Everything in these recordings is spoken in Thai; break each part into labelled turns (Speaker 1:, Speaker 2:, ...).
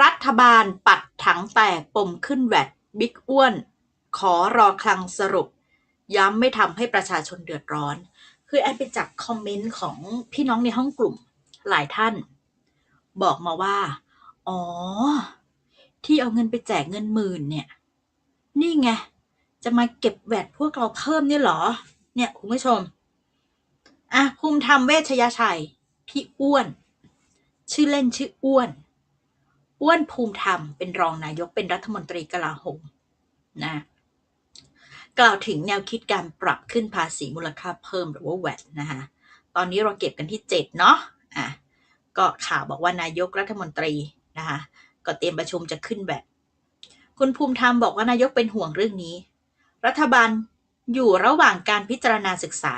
Speaker 1: รัฐบาลปัดถังแตกปมขึ้นแวดบิ๊กอ้วน ขอรอคลังสรุป ย้ำไม่ทำให้ประชาชนเดือดร้อน คือแอนไปจับคอมเมนต์ของพี่น้องในห้องกลุ่มหลายท่าน บอกมาว่า อ๋อ ที่เอาเงินไปแจกเงินหมื่นเนี่ย นี่ไง จะมาเก็บแวดพวกเราเพิ่มเนี่ยเหรอ เนี่ยคุณผู้ชม อะภูมิธรรมเวชยชัย พี่อ้วน ชื่อเล่นชื่ออ้วน อ้วนภูมิธรรมเป็นรองนายกเป็นรัฐมนตรีกลาโหมนะกล่าวถึงแนวคิดการปรับขึ้นภาษีมูลค่าเพิ่มหรือว่าแวดนะคะตอนนี้เราเก็บกันที่ 7 เนาะอะก็ข่าวบอกว่านายกรัฐมนตรีนะคะก็เตรียมประชุมจะขึ้นแวดคุณภูมิธรรมบอกว่านายกเป็นห่วงเรื่องนี้ รัฐบาลอยู่ระหว่างการพิจารณาศึกษา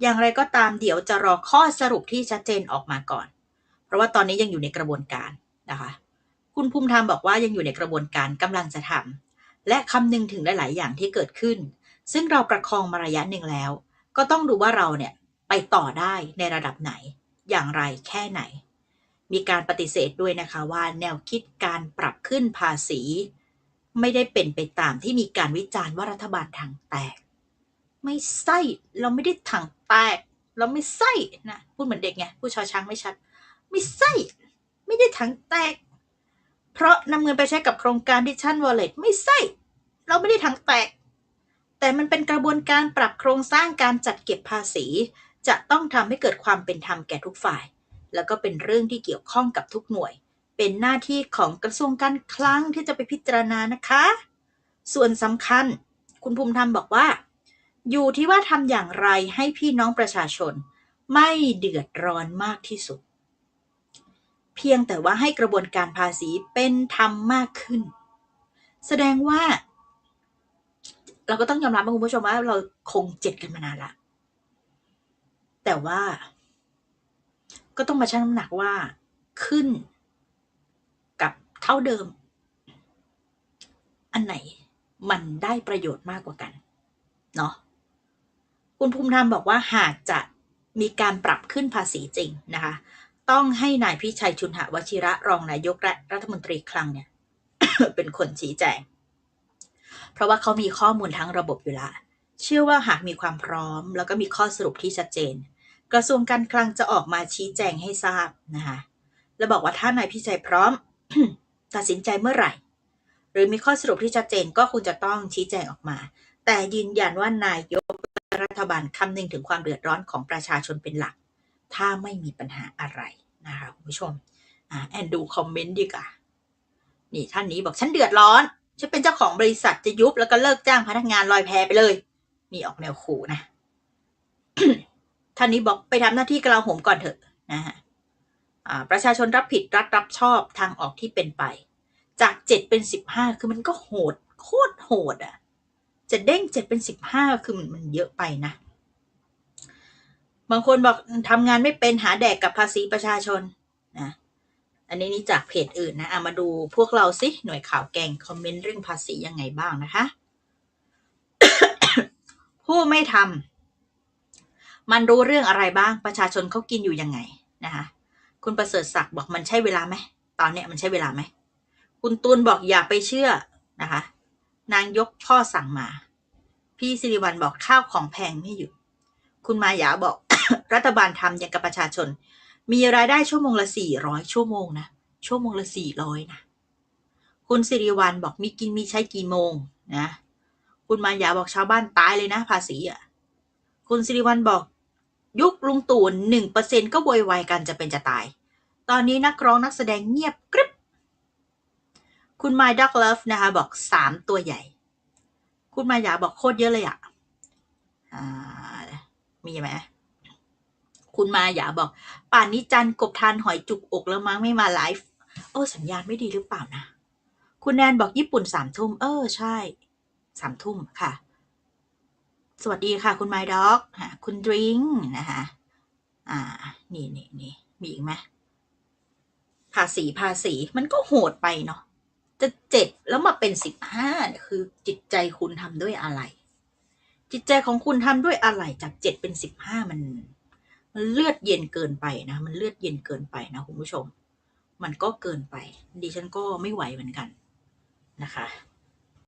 Speaker 1: อย่างไรก็ตามเดี๋ยวจะรอข้อสรุปที่ชัดเจนออกมาก่อน เพราะว่าตอนนี้ยังอยู่ในกระบวนการนะคะ คุณภูมิธรรมบอกว่ายังอยู่ในกระบวนการกำลังจะทำและคำนึงถึงหลาย ๆ อย่างที่เกิดขึ้น ซึ่งเราประคองมาระยะหนึ่งแล้ว ก็ต้องดูว่าเราเนี่ยไปต่อได้ในระดับไหน อย่างไรแค่ไหน มีการปฏิเสธด้วยนะคะว่าแนวคิดการปรับขึ้นภาษี ไม่ได้เป็นไปตามที่มีการวิจารณ์ว่ารัฐบาลทางแตก ไม่ใช่เราไม่ได้ถังแตก เราไม่ใช่นะพูดเหมือนเด็กไงพูดชอช้างไม่ชัด ไม่ใช่ไม่ได้ถังแตก เพราะนำเงินไปใช้กับโครงการดิชั่นวอลเล็ตไม่ใช่ เราไม่ได้ถังแตก แต่มันเป็นกระบวนการปรับโครงสร้างการจัดเก็บภาษี จะต้องทำให้เกิดความเป็นธรรมแก่ทุกฝ่าย แล้วก็เป็นเรื่องที่เกี่ยวข้องกับทุกหน่วย เป็นหน้าที่ของกระทรวงการคลังที่จะไปพิจารณานะคะ ส่วนสำคัญ คุณภูมิธรรมบอกว่า อยู่ที่ว่าทำอย่างไรให้พี่น้องประชาชน ไม่เดือดร้อนมากที่สุด เพียงแต่ว่าให้กระบวนการภาษีเป็นธรรมมากขึ้น แสดงว่า เราก็ต้องยอมรับนะคุณผู้ชมว่า เราคงเจ็ดกันมานานละ แต่ว่า ก็ต้องมาชั่งน้ำหนักว่าขึ้นกับเท่าเดิม อันไหนมันได้ประโยชน์มากกว่ากัน เนาะคุณภูมิธรรมบอกว่าหากจะมีการปรับขึ้นภาษีจริงนะคะ ต้องให้นายพิชัยชุนหวชิระรองนายกและรัฐมนตรีคลังเนี่ยเป็นคนชี้แจง เพราะว่าเขามีข้อมูลทั้งระบบอยู่ล้วเชื่อว่าหากมีความพร้อม แล้วก็มีข้อสรุปที่ชัดเจน กระทรวงการคลังจะออกมาชี้แจงให้ทราบนะคะและบอกว่าถ้านายพิชัยพร้อม ตัดสินใจเมื่อไหร่ หรือมีข้อสรุปที่ชัดเจนก็คงจะต้องชี้แจงออกมา แต่ยืนยันว่านายกรัฐบาลคำนึงถึงความเดือดร้อนของประชาชนเป็นหลัก ถ้าไม่มีปัญหาอะไรนะคะคุณผู้ชมอ่าแอนดูคอมเมนต์ดีกว่า นี่ท่านนี้บอกฉันเดือดร้อน ฉันเป็นเจ้าของบริษัทจะยุบแล้วก็เลิกจ้างพนักงานลอยแพไปเลย มีออกแนวขู่นะ ท่านนี้บอกไปทำหน้าที่กลาโหมก่อนเถอะนะฮะประชาชนรับผิดรัฐรับชอบทางออกที่เป็นไป จากเจ็ดเป็นสิบห้าคือมันก็โหด โคตรโหดอะ จะเด้งเจ็ดเป็นสิบห้าคือมันมันเยอะไปนะ บางคนบอกทำงานไม่เป็นหาแดกกับภาษีประชาชนนะอันนี้นี่จากเพจอื่นนะเอามาดูพวกเราสิหน่วยข่าวแกงคอมเมนต์เรื่องภาษียังไงบ้างนะคะ ผู้ไม่ทำมันรู้เรื่องอะไรบ้างประชาชนเขากินอยู่ยังไงนะคะคุณประเสริฐศักดิ์บอกมันใช่เวลาไหมตอนเนี้ยมันใช่เวลาไหมคุณตูนบอกอย่าไปเชื่อนะคะ นางยกพ่อสั่งมา พี่สิริวัลบอกข้าวของแพงไม่หยุดคุณมายาบอก รัฐบาลทำอย่างกับประชาชน มีรายได้ชั่วโมงละสี่ร้อยชั่วโมงนะชั่วโมงละสี่ร้อยนะคุณสิริวัลบอกมีกินมีใช้กี่โมงนะคุณมายาบอกชาวบ้านตายเลยนะ ภาษีอะคุณสิริวัลบอก ยุคลุงตู่หนึ่งเปอร์เซ็นก็โวยวายกันจะเป็นจะตาย ตอนนี้นักร้องนักแสดงเงียบกริบคุณมายดักเลิฟนะคะ บอกสามตัวใหญ่ คุณมายาบอกโคตรเยอะเลยอะอ่ามีไหม คุณมาอย่าบอก ป่านนี้จันกบทานหอยจุกอกแล้วมั้งไม่มาไลฟ์โอ้สัญญาณไม่ดีหรือเปล่านะ คุณแนนบอกญี่ปุ่นสามทุ่มเออใช่สามทุ่มค่ะ สวัสดีค่ะ คุณไมด็อกคุณดริงนะคะอ่า นี่นี่นี่มีอีกไหมภาษีภาษีมันก็โหดไปเนาะจะเจ็ดแล้วมาเป็นสิบห้าคือจิตใจคุณทำด้วยอะไร จิตใจของคุณทำด้วยอะไรจากเจ็ดเป็นสิบห้ามันันเลือดเย็นเกินไปนะ มันเลือดเย็นเกินไปนะคุณผู้ชม มันก็เกินไป ดิฉันก็ไม่ไหวเหมือนกันนะคะ